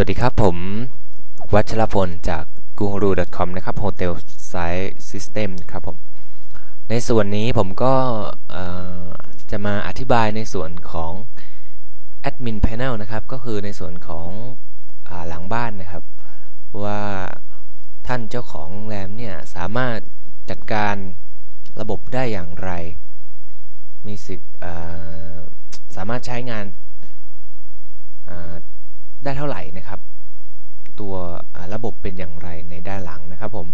วัสดีครับผม วัชรพลจาก guru.com นะครับ Hotel Site System ครับผม ในส่วนนี้ผมก็จะมาอธิบายในส่วนของ Admin Panel นะครับ ก็คือในส่วนของอหลังบ้านนะครับ ว่าท่านเจ้าของโรงแรมเนี่ย สามารถจัดการระบบได้อย่างไร มีสิทธิ์สามารถใช้งาน ได้เท่าไหร่นะครับ ตัวระบบเป็นอย่างไรในด้านหลังนะครับผม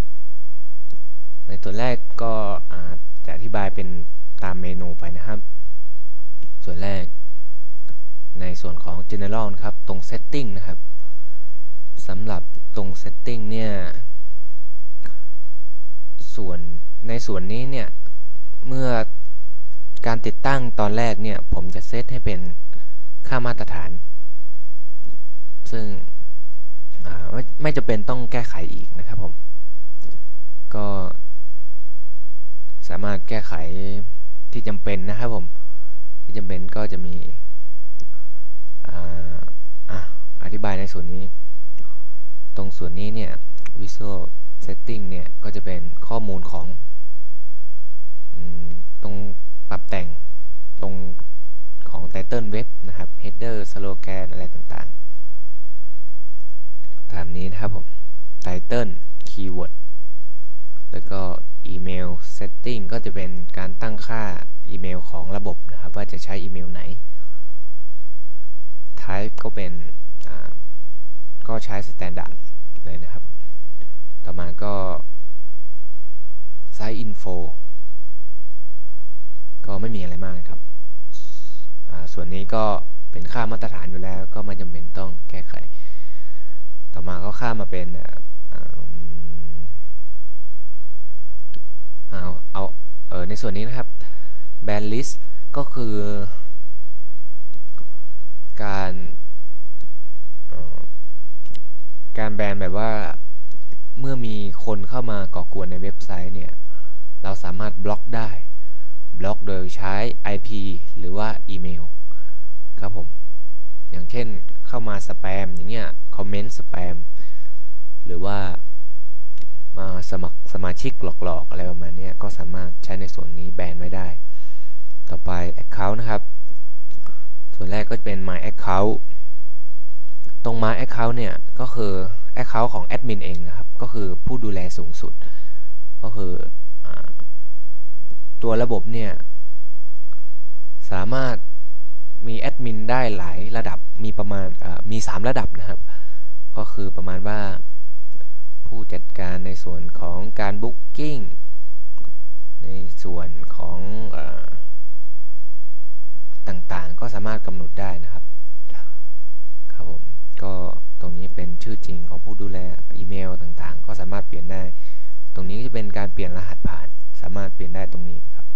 ในตัวนแรกก็จะอธิบายเป็นตามเมนูไปนะครับ ส่วนแรก ในส่วนของ general นะครับ ตรง setting นะครับสำหรับตรง setting เนี่ย ส่วนในส่วนนี้เนี่ย เมื่อการติดตั้งตอนแรกเนี่ย ผมจะเซตให้เป็นค่ามาตรฐาน ซึ่งไม่ไม่จะเป็นต้องแก้ไขอีกนะครับผม ก็สามารถแก้ไขที่จำเป็นนะครับผม ที่จำเป็นก็จะมีอธิบายในส่วนนี้ ตรงส่วนนี้เนี่ย Visual Setting เนี่ย ก็จะเป็นข้อมูลของตรงปรับแต่งตรงของ Title Web นะครับ Header Slogan อะไรต่างๆ ตามนี้นะครับผม title keyword แล้วก็อีเมล setting ก็จะเป็นการตั้งค่าอีเมลของระบบนะครับ ว่าจะใช้อีเมลไหน type ก็เป็นก็ใช้ standard เลยนะครับ ต่อมาก็ site info ก็ไม่มีอะไรมากครับ ส่วนนี้ก็เป็นค่ามาตรฐานอยู่แล้ว ก็ไม่จำเป็นต้องแก้ไข ต่อมาก็ข้ามมาเป็นเอาเอาเออในส่วนนี้นะครับแบนลิสก็คือ การการแบนแบบว่าเมื่อมีคนเข้ามาก่อกวนในเว็บไซต์เนี่ย เราสามารถบล็อกได้ บล็อกโดยใช้ IP หรือว่าอีเมล ครับผม อย่างเช่น เข้ามาสแปมอย่างเงี้ยคอมเมนต์สแปมหรือว่ามาสมัครสมาชิกหลอกๆ อะไรประมาณนี้ก็สามารถใช้ในส่วนนี้แบนไว้ได้ ต่อไป Account นะครับ ส่วนแรกก็จะเป็น My Account ตรง My Account เนี่ย ก็คือ Account ของแอดมินเองนะครับ ก็คือผู้ดูแลสูงสุด ก็คืออตัวระบบเนี่ย สามารถ มีแอดมินได้หลายระดับมีประมาณมี 3 ระดับนะครับ ก็คือประมาณว่าผู้จัดการในส่วนของการบุ๊กกิ้งในส่วนของอต่างๆ ก็สามารถกำหนดได้นะครับครับผมก็ตรงนี้เป็นชื่อจริงของผู้ดูแลอีเมลต่างๆ ก็สามารถเปลี่ยนได้ ตรงนี้จะเป็นการเปลี่ยนรหัสผ่าน สามารถเปลี่ยนได้ตรงนี้ครับ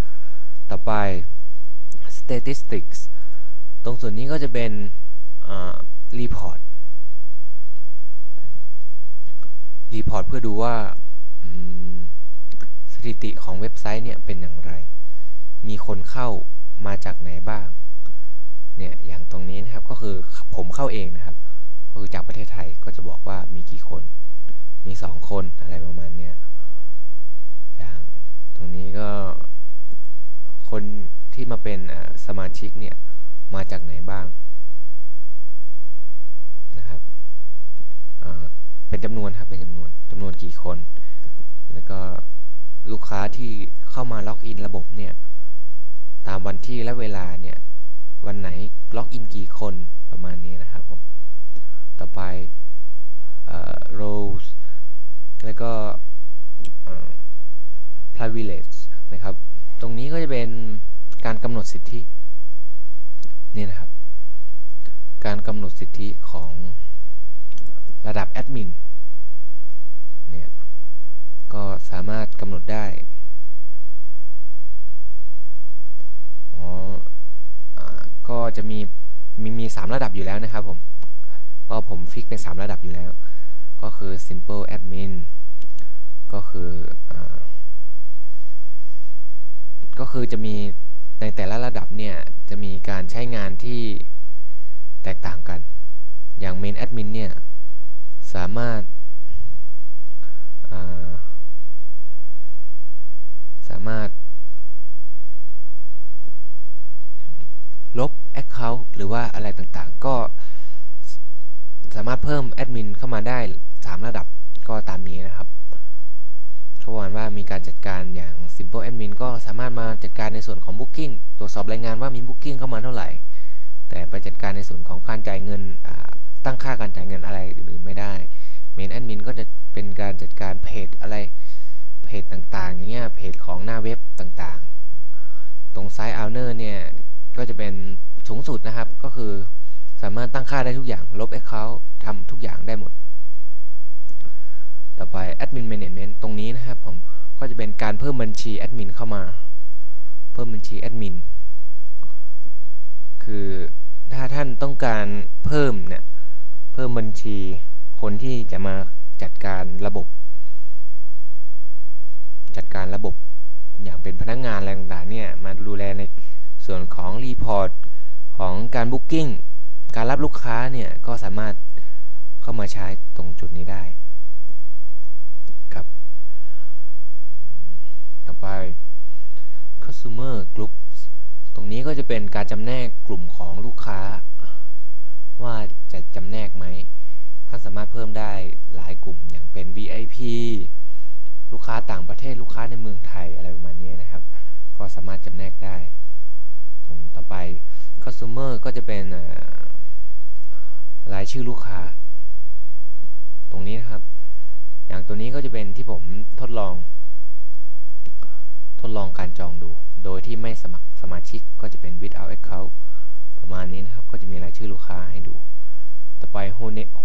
ต่อไป statistics ตรงส่วนนี้ก็จะเป็นรีพอร์ตรีพอร์ตเพื่อดูว่าสถิติของเว็บไซต์เนี่ยเป็นอย่างไร มีคนเข้ามาจากไหนบ้าง เนี่ยอย่างตรงนี้นะครับก็คือผมเข้าเองนะครับก็คือจากประเทศไทยก็จะบอกว่ามีกี่คน มีสองคนอะไรประมาณเนี้ยอย่างตรงนี้ก็คนที่มาเป็นสมาชิกเนี่ย มาจากไหนบ้างนะครับเป็นจำนวนครับเป็นจำนวนจำนวนกี่คน แล้วก็ลูกค้าที่เข้ามาล็อกอินระบบเนี่ย ตามวันที่และเวลาเนี่ย วันไหนล็อกอินกี่คนประมาณนี้นะครับผม ต่อไป roles แล้วก็ privilege นะครับ ตรงนี้ก็จะเป็นการกำหนดสิทธิ นี่นะครับ การกำหนดสิทธิของระดับแอดมินเนี่ยก็สามารถกำหนดได้อ๋อก็จะมีมีมีสามระดับอยู่แล้วนะครับผมก็ผมฟิกเป็นสามระดับอยู่แล้ว ก็คือ simple admin ก็คืออก็คือจะมี ในแต่ละระดับเนี่ย จะมีการใช้งานที่แตกต่างกัน อย่าง main admin เนี่ย สามารถสามารถ ลบ Account หรือว่าอะไรต่างๆ ก็สามารถเพิ่มแอดมินเข้ามาได้ 3 ระดับก็ตามนี้นะครับ ก็หวังว่ามีการจัดการอย่าง Simple Admin ก็สามารถมาจัดการในส่วนของ Booking ตรวจสอบรายงานว่ามี Booking เข้ามาเท่าไหร่ แต่ไปจัดการในส่วนของการจ่ายเงินตั้งค่าการจ่ายเงินอะไรอื่นไม่ได้ Main Admin ก็จะเป็นการจัดการเพจอะไรเพจต่างๆอย่างเงี้ยเพจของหน้าเว็บต่างๆ ตรงซ้าย Owner เนี่ยก็จะเป็นสูงสุดนะครับก็คือสามารถตั้งค่าได้ทุกอย่างลบ Account ทำทุกอย่างได้หมด ต่อไป Admin Management ตรงนี้นะครับผมก็จะเป็นการเพิ่มบัญชีแอดมินเข้ามา เพิ่มบัญชีแอดมินคือถ้าท่านต้องการเพิ่มเนี่ยเพิ่มบัญชีคนที่จะมาจัดการระบบ จัดการระบบอย่างเป็นพนักงงานอะไรต่างๆเนี่ยมาดูแลในส่วนของรีพอร์ตของการบุ๊กิ้งการรับลูกค้าเนี่ยก็สามารถเข้ามาใช้ตรงจุดนี้ได้ ครับ ต่อไป customer group ตรงนี้ก็จะเป็นการจำแนกกลุ่มของลูกค้า ว่าจะจำแนกไหมท่านสามารถเพิ่มได้หลายกลุ่มอย่างเป็น VIP ลูกค้าต่างประเทศลูกค้าในเมืองไทยอะไรประมาณนี้นะครับ ก็สามารถจำแนกได้ ตรงต่อไป customer ก็จะเป็นรายชื่อลูกค้า ตรงนี้นะครับ อย่างตัวนี้ก็จะเป็นที่ผมทดลอง ทดลองการจองดู โดยที่ไม่สมัครสมาชิกก็จะเป็น without account ประมาณนี้นะครับ ก็จะมีรายชื่อลูกค้าให้ดู ต่อไป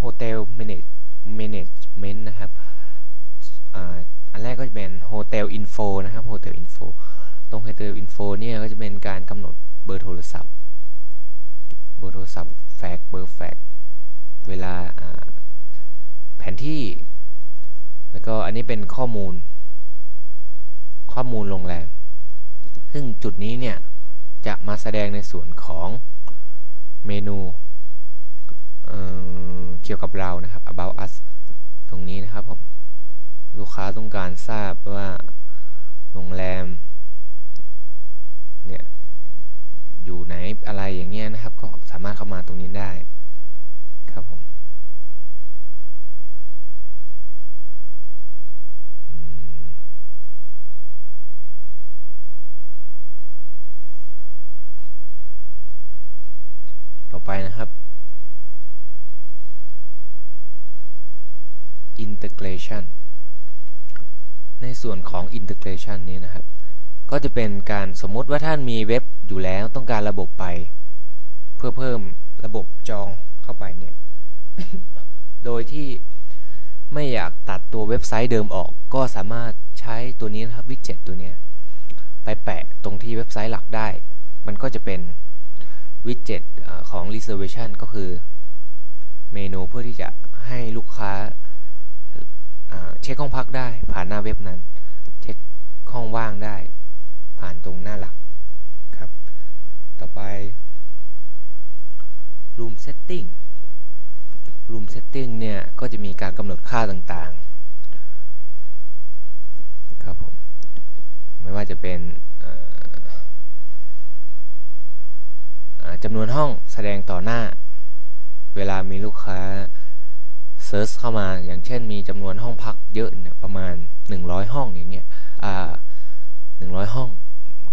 hotel management นะครับอันแรกก็จะเป็น hotel info นะครับ hotel info ตรง hotel info เนี่ยก็จะเป็นการกำหนดเบอร์โทรศัพท์เบอร์โทรศัพท์แฟกเบอร์แฟกเวลาแผนที่ แล้วก็อันนี้เป็นข้อมูล ข้อมูลโรงแรม ซึ่งจุดนี้เนี่ย จะมาแสดงในส่วนของเมนูเเกี่ยวกับเรานะครับ about us ตรงนี้นะครับผมลูกค้าต้องการทราบว่าโรงแรม เนี่ย อยู่ไหนอะไรอย่างเงี้ยนะครับ ก็สามารถเข้ามาตรงนี้ได้ ครับผมต่อ ไปนะครับ integration ในส่วนของ integration นี้นะครับ ก็จะเป็นการสมมุติว่าท่านมีเว็บอยู่แล้วต้องการระบบไป เพื่อเพิ่มระบบจองเข้าไปเนี่ย โดยที่ไม่อยากตัดตัวเว็บไซต์เดิมออก ก็สามารถใช้ตัวนี้นะครับวิดเจ็ตตัวนี้ ไปแปะตรงที่เว็บไซต์หลักได้ มันก็จะเป็น วิดเจ็ตของ reservation ก็คือเมนูเพื่อที่จะให้ลูกค้าเช็คห้องพักได้ผ่านหน้าเว็บนั้น เช็คห้องว่างได้ ผ่านตรงหน้าหลักครับ ต่อไป room setting room setting เนี่ย ก็จะมีการกำหนดค่าต่างๆ ครับผม ไม่ว่าจะเป็น จำนวนห้องแสดงต่อหน้า เวลามีลูกค้าเซิร์ชเข้ามาอย่างเช่นมีจำนวนห้องพักเยอะเนี่ยประมาณ 100 ห้องอย่างเงี้ยอ่า100 ห้อง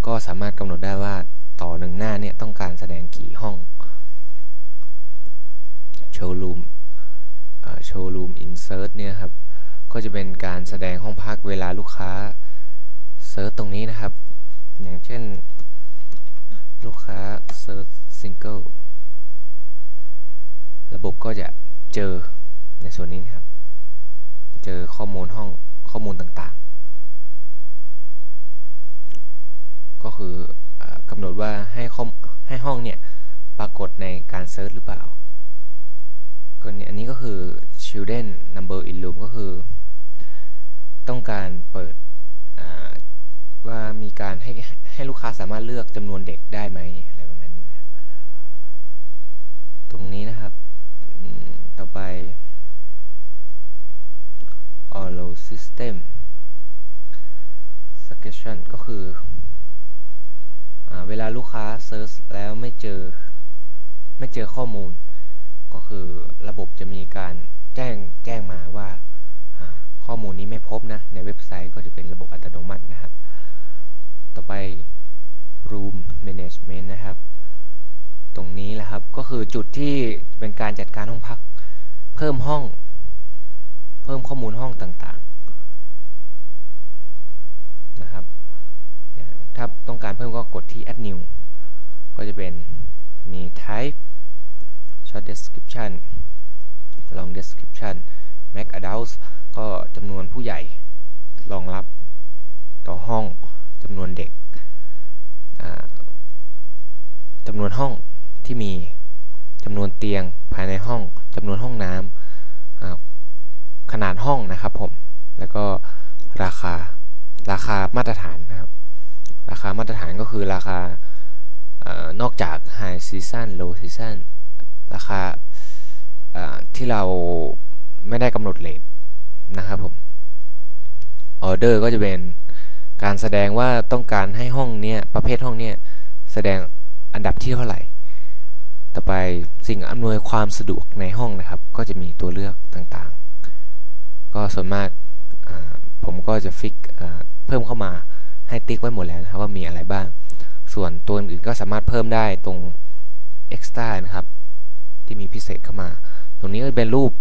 ก็สามารถกำหนดได้ว่าต่อหนึ่งหน้าเนี่ยต้องการแสดงกี่ห้องโชว์รูมโชว์รูมอินเสิร์ตเนี่ยครับก็จะเป็นการแสดงห้องพักเวลาลูกค้าเซิร์ชตรงนี้นะครับ อย่างเช่น ลูกค้าเซิร์ชซิงเกิลระบบก็จะเจอในส่วนนี้นะครับ เจอข้อมูลห้องข้อมูลต่างๆ ก็คือกำหนดว่าให้ให้ห้องเนี่ยปรากฏในการเซิร์ชหรือเปล่าก็อันนี้ก็คือ children number in room ก็คือ ต้องการเปิดว่ามีการให้ ให้ลูกค้าสามารถเลือกจำนวนเด็กได้ไหมอะไรประมาณนี้ตรงนี้นะครับต่อไป all system suggestion ก็คืออเวลาลูกค้าเซิร์ชแล้วไม่เจอ ไม่เจอข้อมูล ก็คือระบบจะมีการแจ้งแจ้งมาว่าข้อมูลนี้ไม่พบนะ ในเว็บไซต์ก็จะเป็นระบบอัตโนมัตินะครับ ต่อไป room management นะครับ ตรงนี้แหละครับก็คือจุดที่เป็นการจัดการห้องพัก เพิ่มห้อง เพิ่มข้อมูลห้องต่างๆนะครับ ถ้าต้องการเพิ่มก็กดที่ add new ก็จะเป็นมี type short description long description max adults ก็จำนวนผู้ใหญ่รองรับต่อห้อง จำนวนเด็กจำนวนห้องที่มีจำนวนเตียงภายในห้องจำนวนห้องน้ำขนาดห้องนะครับผม แล้วก็ราคาราคามาตรฐานนะครับ ราคามาตรฐานก็คือราคานอกจาก High Season Low Season ราคาที่เราไม่ได้กำหนดเลทนะครับผมออเดอร์ก็จะเป็น การแสดงว่าต้องการให้ห้องเนี้ยประเภทห้องเนี้ยแสดงอันดับที่เท่าไหร่ ต่อไปสิ่งอำนวยความสะดวกในห้องนะครับ ก็จะมีตัวเลือกต่างๆ ก็ส่วนมากผมก็จะฟิกเพิ่มเข้ามาให้ติ๊กไว้หมดแล้วนะครับว่ามีอะไรบ้าง ส่วนตัวอื่นก็สามารถเพิ่มได้ตรง extra นะครับ ที่มีพิเศษเข้ามา ตรงนี้ก็เป็นรูป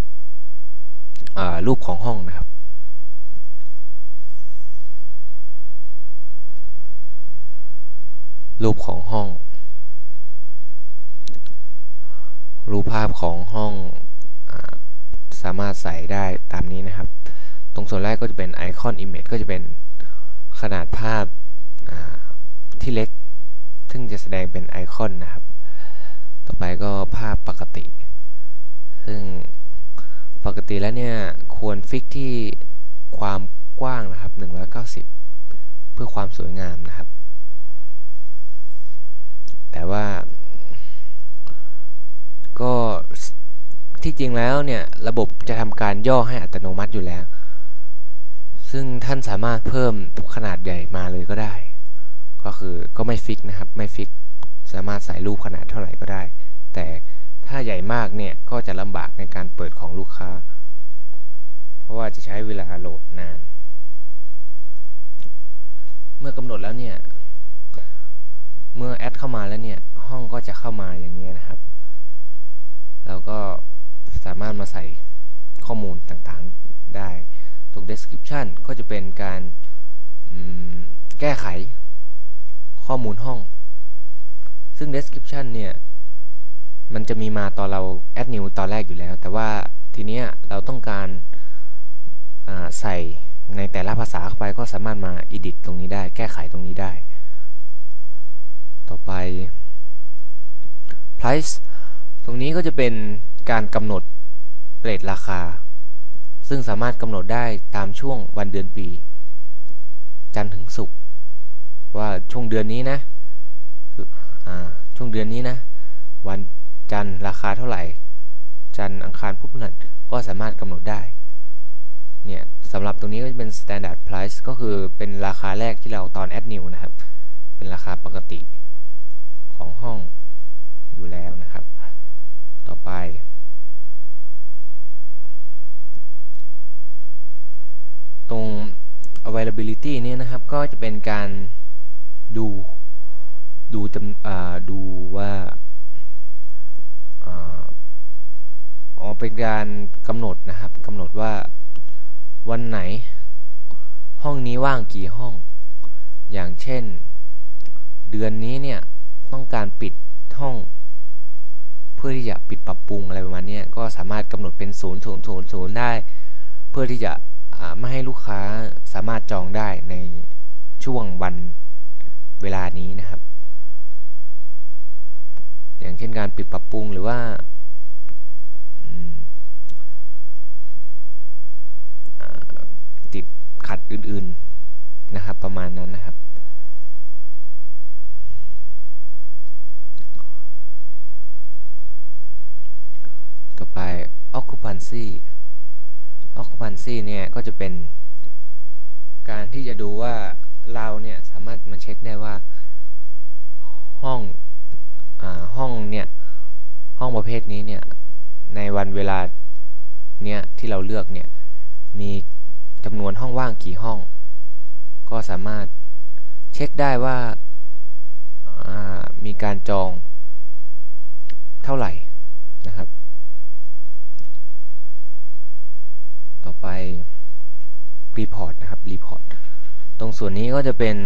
รูปของห้องนะครับ รูปของห้อง รูปภาพของห้องอสามารถใส่ได้ตามนี้นะครับ ตรงส่วนแรกก็จะเป็นไอคอน Image ก็จะเป็นขนาดภาพที่เล็ก ซึ่งจะแสดงเป็นไอคอนนะครับ ต่อไปก็ภาพปกติ ซึ่งปกติแล้วเนี่ย ควรฟิกที่ความกว้างนะครับ 190 เพื่อความสวยงามนะครับ แต่ว่า ก็ที่จริงแล้วเนี่ย ระบบจะทำการย่อให้อัตโนมัติอยู่แล้ว ซึ่งท่านสามารถเพิ่มขนาดใหญ่มาเลยก็ได้ ก็คือก็ไม่ฟิกนะครับ ไม่ฟิก สามารถใส่รูปขนาดเท่าไหร่ก็ได้ แต่ถ้าใหญ่มากเนี่ย ก็จะลำบากในการเปิดของลูกค้า เพราะว่าจะใช้เวลาโหลดนาน เมื่อกำหนดแล้วเนี่ย เมื่อแอดเข้ามาแล้วเนี่ย ห้องก็จะเข้ามาอย่างนี้นะครับเราก็สามารถมาใส่ข้อมูลต่างๆได้ ตรง description ก็จะเป็นการแก้ไขข้อมูลห้อง ซึ่ง description เนี่ย มันจะมีมาตอนเรา add new ตอนแรกอยู่แล้ว แต่ว่าทีเนี้ยเราต้องการใส่ในแต่ละภาษาเข้าไปก็สามารถมา edit ตรงนี้ได้ แก้ไขตรงนี้ได้ ต่อไป price ตรงนี้ก็จะเป็นการกำหนดเรทราคา ซึ่งสามารถกำหนดได้ตามช่วงวันเดือนปี จันทร์ถึงศุกร์ว่าช่วงเดือนนี้นะช่วงเดือนนี้นะ วันจันทร์ราคาเท่าไหร่ จันทร์อังคารพุธพฤหัสก็สามารถกำหนดได้ เนี่ยสำหรับตรงนี้ก็จะเป็น standard price ก็คือเป็นราคาแรกที่เราตอน add new นะครับ เป็นราคาปกติของห้อง อยู่แล้วนะครับ ต่อไป ตรง availability นี่นะครับ ก็จะเป็นการดูดูจำดูว่าอ๋อเป็นการกำหนดนะครับกำหนดว่าวันไหน ห้องนี้ว่างกี่ห้อง อย่างเช่น เดือนนี้เนี่ยต้องการปิดห้อง เพื่อที่จะปิดปรับปรุงอะไรประมาณนี้ก็สามารถกำหนดเป็น0 0 0 0ได้ เพื่อที่จะไม่ให้ลูกค้าสามารถจองได้ในช่วงวันเวลานี้นะครับ อย่างเช่นการปิดปรับปรุงหรือว่าติดขัดอื่นๆนะครับประมาณนั้นนะครับ ต่อไป occupancy occupancy เนี่ยก็จะเป็นการที่จะดูว่าเราเนี่ยสามารถมาเช็คได้ว่า ห้องอห้องเนี่ยห้องประเภทนี้เนี่ยในวันเวลาเนี่ยที่เราเลือกเนี่ยมีจำนวนห้องว่างกี่ห้อง ก็สามารถเช็คได้ว่ามีการจองเท่าไหร่นะครับ ต่อไป Report นะครับ Report ตรงส่วนนี้ก็จะเป็น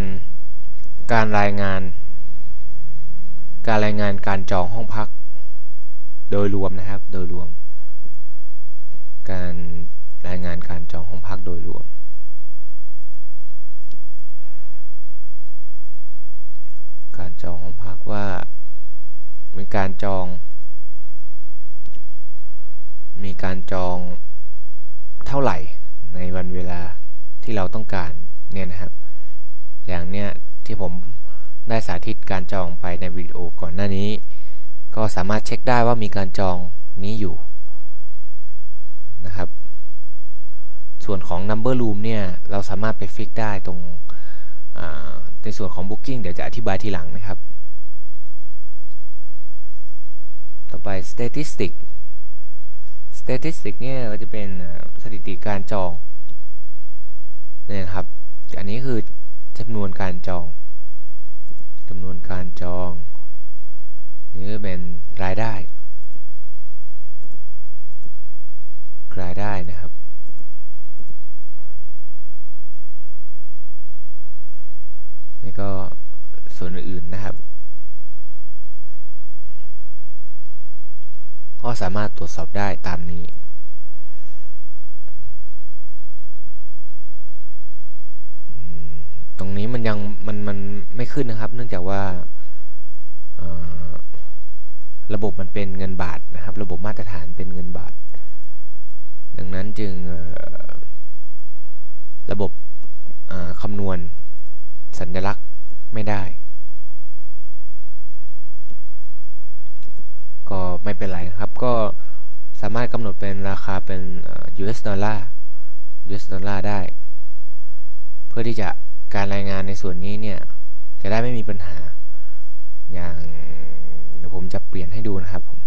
การรายงาน การรายงานการจองห้องพัก โดยรวมนะครับ โดยรวม การรายงานการจองห้องพักโดยรวม การจองห้องพักว่า มีการจอง มีการจอง เท่าไหร่ในวันเวลาที่เราต้องการเนี่ยนะครับ อย่างเนี้ยที่ผมได้สาธิตการจองไปในวิดีโอก่อนหน้านี้ ก็สามารถเช็คได้ว่ามีการจองนี้อยู่นะครับ ส่วนของ number room เนี่ยเราสามารถไปฟิกได้ตรงในส่วนของ booking เดี๋ยวจะอธิบายทีหลังนะครับ ต่อไป statistic statistic เนี่ยก็จะเป็นสถิติการจองเนี่ยครับ อันนี้คือจำนวนการจองจำนวนการจอง นี่ก็เป็นรายได้ รายได้นะครับนี่ก็ส่วนอื่นนะครับ ก็ สามารถตรวจสอบได้ตามนี้ ตรงนี้มันยังมันมันไม่ขึ้นนะครับ เนื่องจากว่าระบบมันเป็นเงินบาทนะครับ ระบบมาตรฐานเป็นเงินบาท ดังนั้นจึงระบบคำนวณสัญลักษณ์ไม่ได้ ก็ไม่เป็นไรครับ ก็สามารถกำหนดเป็นราคาเป็น US ดอลลาร์ US ดอลลาร์ได้ เพื่อที่จะการรายงานในส่วนนี้เนี่ย จะได้ไม่มีปัญหา อย่างเดี๋ยวผมจะเปลี่ยนให้ดูนะครับ ผม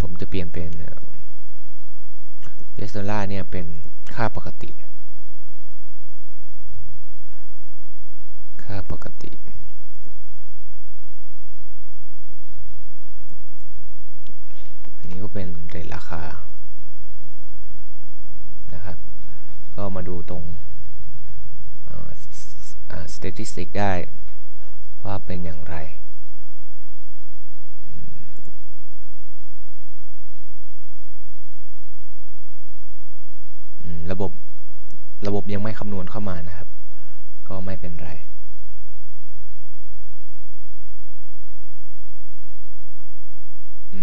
ผมจะเปลี่ยนเป็นเยสโดล่าเนี่ยเป็นค่าปกติ ค่าปกติ อั นี้ก็เป็นเรทราคานะครับ ก็มาดูตรง statistic ได้ว่าเป็นอย่างไร ระบบระบบยังไม่คำนวณเข้ามานะครับ ก็ไม่เป็นไร อื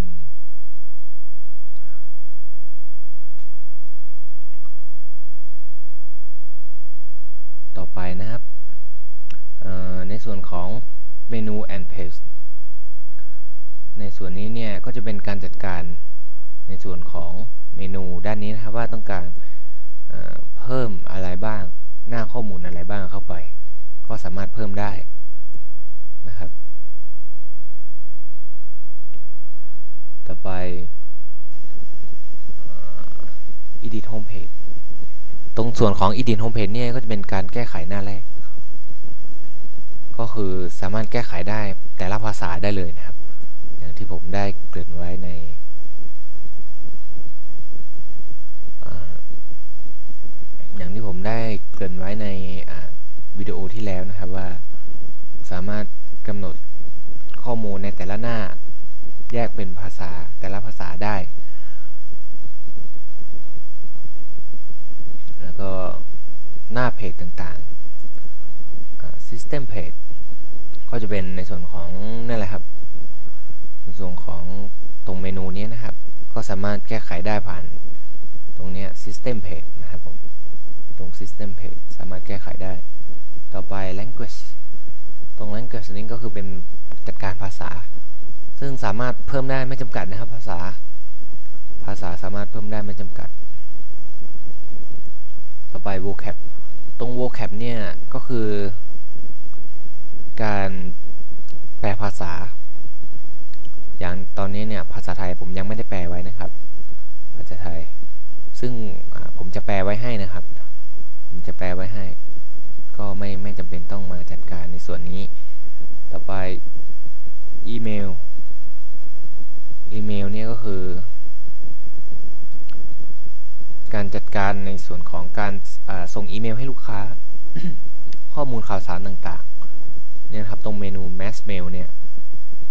มต่อไปนะครับ ในส่วนของ เมนู and page ในส่วนนี้เนี่ยก็จะเป็นการจัดการในส่วนของเมนูด้านนี้นะครับว่าต้องการเพิ่มอะไรบ้าง หน้าข้อมูลอะไรบ้างเข้าไป ก็สามารถเพิ่มได้นะครับ ต่อไป edit home page ตรงส่วนของ Edit Homepage เนี่ยก็จะเป็นการแก้ไขหน้าแรก ก็คือสามารถแก้ไขได้แต่ละภาษาได้เลยนะครับ อย่างที่ผมได้เกริ่นไว้ในอย่างที่ผมได้เกริ่นไว้ในวิดีโอที่แล้วนะครับว่าสามารถกำหนดข้อมูลในแต่ละหน้า แยกเป็นภาษาแต่ละภาษาได้ แล้วก็หน้าเพจต่างๆ System Page ก็จะเป็นในส่วนของนั่นแหละครับในส่วนของตรงเมนูนี้นะครับ ก็สามารถแก้ไขได้ผ่านตรงนี้ System Page นะครับผมตรง System Page สามารถแก้ไขได้ ต่อไป Language ตรง Language นี้ก็คือเป็นจัดการภาษา ซึ่งสามารถเพิ่มได้ไม่จำกัดนะครับ ภาษา ภาษาสามารถเพิ่มได้ไม่จำกัด ต่อไป vocab ตรง vocab เนี่ยก็คือการ แปลภาษา อย่างตอนนี้เนี่ยภาษาไทยผมยังไม่ได้แปลไว้นะครับ ภาษาไทย ซึ่งผมจะแปลไว้ให้นะครับ ผมจะแปลไว้ให้ ก็ไม่ไม่จำเป็นต้องมาจัดการในส่วนนี้ ต่อไปอีเมล อีเมลเนี่ยก็คือ การจัดการในส่วนของการส่งอีเมลให้ลูกค้า ข้อมูลข่าวสารต่าง เนี่ยครับตรงเมนู mass mail เนี่ย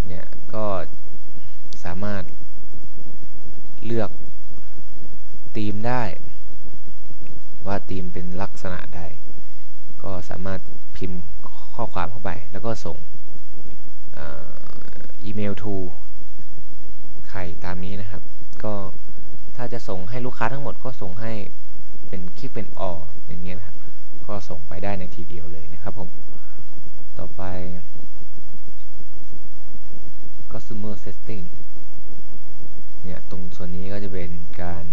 เนี่ยก็สามารถเลือกธีมได้ ว่าธีมเป็นลักษณะใด ก็สามารถพิมพ์ข้อความเข้าไป แล้วก็ส่งอีเมล to ใครตามนี้นะครับ ก็ถ้าจะส่งให้ลูกค้าทั้งหมดก็ส่งให้เป็นคลิกเป็นออย่างเงี้ยนะครับ ก็ส่งไปได้ในทีเดียวเลยนะครับผม ต่อไป customer setting เนี่ย ตรงส่วนนี้ก็จะเป็นการ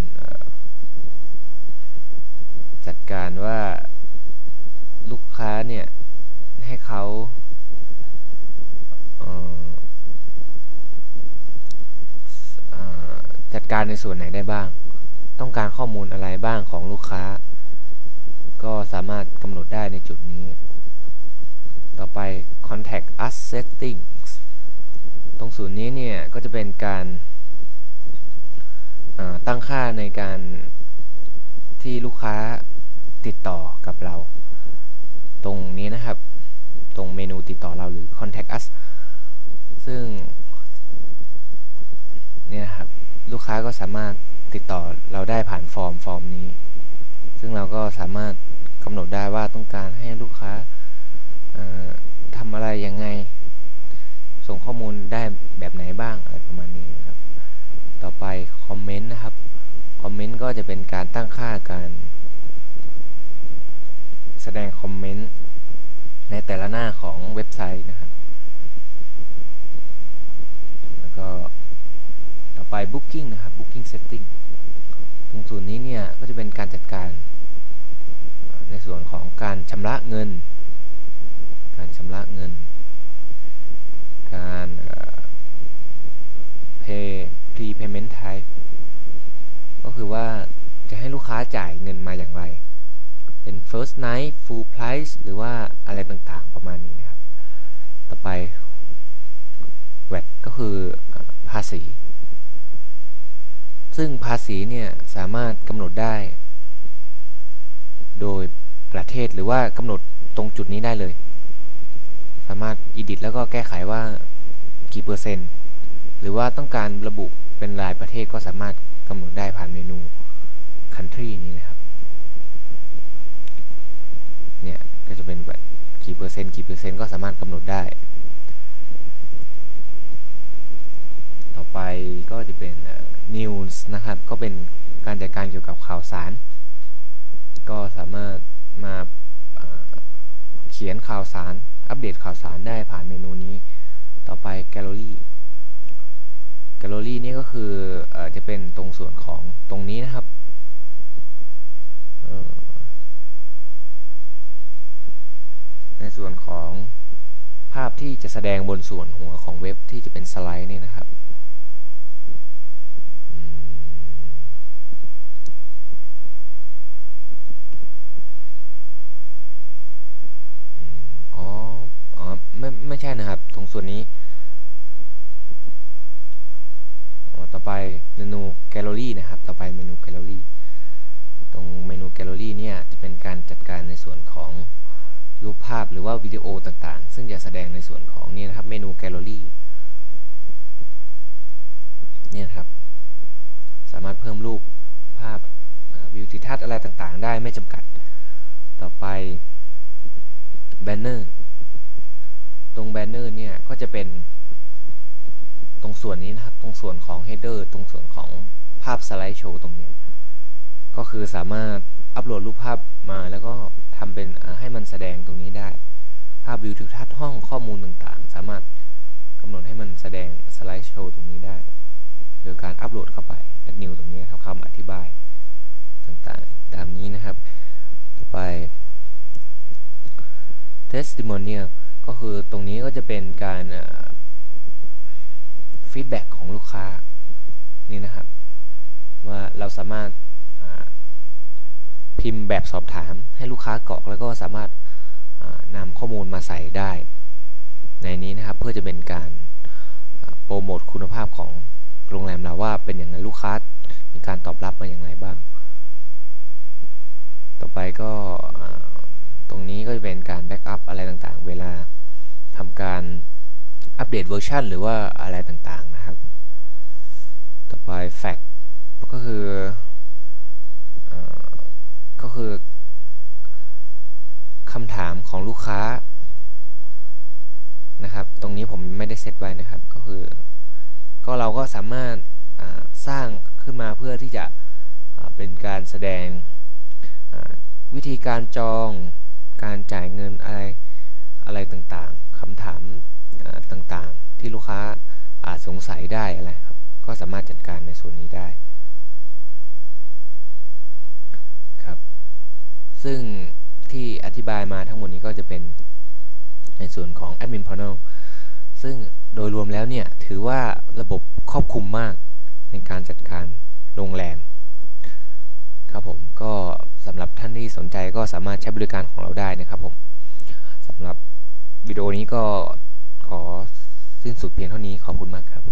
จัดการว่าลูกค้าเนี่ย ให้เขาจัดการในส่วนไหนได้บ้าง ต้องการข้อมูลอะไรบ้างของลูกค้า ก็สามารถกำหนดได้ในจุดนี้ ต่อไป contact us settings ตรงศูนย์นี้เนี่ย ก็จะเป็นการตั้งค่าในการที่ลูกค้าติดต่อกับเรา ตรงนี้นะครับ ตรงเมนูติดต่อเราหรือ contact us ซึ่งเนี่ยครับ ลูกค้าก็สามารถติดต่อเราได้ผ่านฟอร์มฟอร์มนี้ ซึ่งเราก็สามารถกำหนดได้ว่าต้องการให้ลูกค้า ทำอะไรยังไง ส่งข้อมูลได้แบบไหนบ้างอะไรประมาณนี้ครับ ต่อไปคอมเมนต์นะครับ คอมเมนต์ก็จะเป็นการตั้งค่าการแสดงคอมเมนต์ในแต่ละหน้าของเว็บไซต์นะครับ แล้วก็ต่อไป Booking นะครับ Booking Setting ตรงส่วนนี้เนี่ยก็จะเป็นการจัดการในส่วนของการชำระเงิน การชำระเงิน การ pay prepayment type ก็คือว่าจะให้ลูกค้าจ่ายเงินมาอย่างไร เป็น first night full price หรือว่าอะไรต่างๆประมาณนี้นะครับ ต่อไป VAT ก็คือภาษี ซึ่งภาษีเนี่ยสามารถกำหนดได้ โดยประเทศหรือว่ากำหนดตรงจุดนี้ได้เลย สามารถอิดิตแล้วก็แก้ไขว่ากี่เปอร์เซ็นต์ หรือว่าต้องการระบุเป็นรายประเทศก็สามารถกำหนดได้ผ่านเมนู country นี้นะครับ เนี่ยก็จะเป็นแบบกี่เปอร์เซ็นต์กี่เปอร์เซ็นต์ก็สามารถกำหนดได้ ต่อไปก็จะเป็น News นะครับ ก็เป็นการจัดการเกี่ยวกับข่าวสาร ก็สามารถมา ขียนข่าวสาร อัปเดตข่าวสารได้ผ่านเมนูนี้ ต่อไป Gallery Gallery นี่ก็คืออจะเป็นตรงส่วนของตรงนี้นะครับในส่วนของภาพที่จะแสดงบนส่วนหัวของเว็บที่จะเป็นสไลด์นี่นะครับ ไม่ไม่ใช่นะครับตรงส่วนนี้ต่อไปเมนูแกลเลอรี่นะครับ ต่อไปเมนูแกลเลอรี่ ตรงเมนูแกลเลอรี่เนี่ยจะเป็นการจัดการในส่วนของรูปภาพหรือว่าวิดีโอต่างๆ ซึ่งจะแสดงในส่วนของนี่นะครับ เมนูแกลเลอรี่เนี่ยครับ สามารถเพิ่มรูปภาพวิวทิทัศน์อะไรต่างๆ ได้ไม่จำกัด ต่อไปแบนเนอร์ ตรงแบนเนอร์เนี่ยก็จะเป็นตรงส่วนนี้นะครับ ตรงส่วนของ header ตรงส่วนของภาพสไลด์โชว์ตรงนี้ก็คือสามารถอัปโหลดรูปภาพมาแล้วก็ทำเป็นให้มันแสดงตรงนี้ได้ ภาพวิวทิวทัศน์ห้องข้อมูลต่างๆ สามารถกำหนดให้มันแสดงสไลด์โชว์ตรงนี้ได้ โดยการอัปโหลดเข้าไปแอดนิวตรงนี้ครับคำอธิบายต่างๆ ตามนี้นะครับ ต่อไป testimonial ก็คือตรงนี้ก็จะเป็นการฟีดแบ็ของลูกค้านี่นะครับ ว่าเราสามารถพิมพ์แบบสอบถามให้ลูกค้ากรอกแล้วก็สามารถนำข้อมูลมาใส่ได้ ในนี้นะครับเพื่อจะเป็นการโปรโมทคุณภาพของโรงแรมเราว่าเป็นอย่างไรลูกค้ามีการตอบรับมาอย่างไรบ้าง ต่อไปก็ตรงนี้ก็จะเป็นการแบ็กอัพอะไรต่างๆ เวลา ทำการอัปเดตเวอร์ชันหรือว่าอะไรต่างๆนะครับ ต่อไปแฟกก็คืออก็คือคำถามของลูกค้านะครับ ตรงนี้ผมไม่ได้เซตไว้นะครับ ก็คือ ก็เราก็สามารถสร้างขึ้นมาเพื่อที่จะเป็นการแสดงวิธีการจองการจ่ายเงินอะไร อะไรต่างๆคำถามต่างๆ ที่ลูกค้าอาจสงสัยได้อะไรครับ ก็สามารถจัดการในส่วนนี้ได้ครับ ซึ่งที่อธิบายมาทั้งหมดนี้ก็จะเป็นในส่วนของ Admin Panel ซึ่งโดยรวมแล้วเนี่ย ถือว่าระบบครอบคลุมมากในการจัดการโรงแรม ครับผมก็สำหรับท่านที่สนใจก็สามารถใช้บริการของเราได้นะครับผมสำหรับ วิดีโอนี้ก็ขอสิ้นสุดเพียงเท่านี้ขอบคุณมากครับ